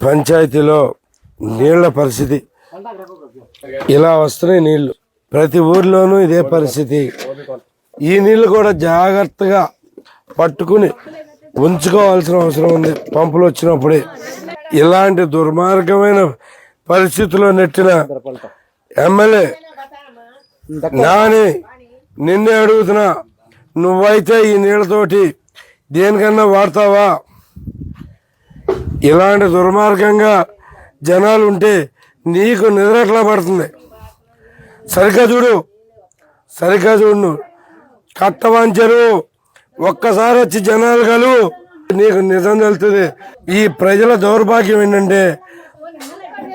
పంచాయతీలో నీళ్ళ పరిస్థితి ఇలా వస్తున్నాయి నీళ్ళు. ప్రతి ఊర్లోనూ ఇదే పరిస్థితి. ఈ నీళ్ళు కూడా జాగ్రత్తగా పట్టుకుని ఉంచుకోవాల్సిన అవసరం ఉంది. పంపులు వచ్చినప్పుడే. ఇలాంటి దుర్మార్గమైన పరిస్థితుల్లో నెట్టిన ఎమ్మెల్యే నాని నిన్నే అడుగుతున్నా నువ్వైతే ఈ నీళ్ళతోటి దేనికన్నా వాడతావా? ఇలాంటి దుర్మార్గంగా జనాలు ఉంటే నీకు నిద్రట్లా పడుతుంది. సరిగ్గా చూడు సరిగ్గా చూడు. కట్టవాంచరు ఒక్కసారి వచ్చి జనాలు కలు నీకు నిజం తెలుస్తుంది. ఈ ప్రజల దౌర్భాగ్యం ఏంటంటే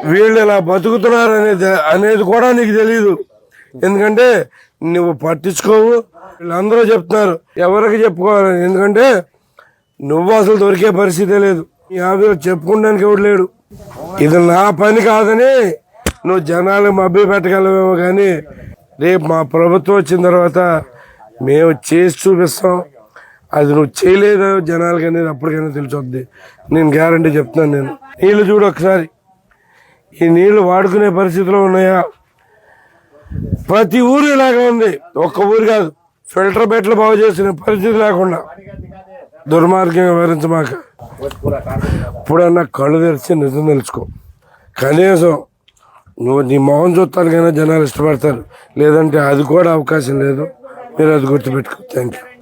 వీళ్ళు ఇలా బతుకుతున్నారు అనేది అనేది కూడా నీకు తెలియదు ఎందుకంటే నువ్వు పట్టించుకోవు. వీళ్ళందరూ చెప్తున్నారు. ఎవరికి చెప్పుకోవాలి? ఎందుకంటే నువ్వు అసలు దొరికే పరిస్థితే లేదు. యాభై చెప్పుకోవడానికి ఎవడు లేడు. ఇది నా పని కాదని నువ్వు జనాలు మభ్య పెట్టగలవేమో కానీ రేపు మా ప్రభుత్వం వచ్చిన తర్వాత మేము చేసి చూపిస్తాం. అది నువ్వు చేయలేదు జనాలకి అనేది అప్పటికైనా తెలిసొద్ది. నేను గ్యారంటీ చెప్తున్నాను నేను. నీళ్ళు చూడు ఒకసారి. ఈ నీళ్ళు వాడుకునే పరిస్థితిలో ఉన్నాయా? ప్రతి ఊరు ఇలాగే ఉంది. ఒక్క ఊరు కాదు. ఫిల్టర్ బెట్లు బాగు చేసిన పరిస్థితి లేకుండా. దుర్మార్గంగా వివరించమాక ఇప్పుడన్నా కళ్ళు తెరిచి నిజం తెలుసుకో. కనీసం నువ్వు నీ మొహం చూస్తానికైనా జనాలు ఇష్టపడతారు. లేదంటే అది కూడా అవకాశం లేదు. మీరు అది గుర్తుపెట్టుకో. Thank you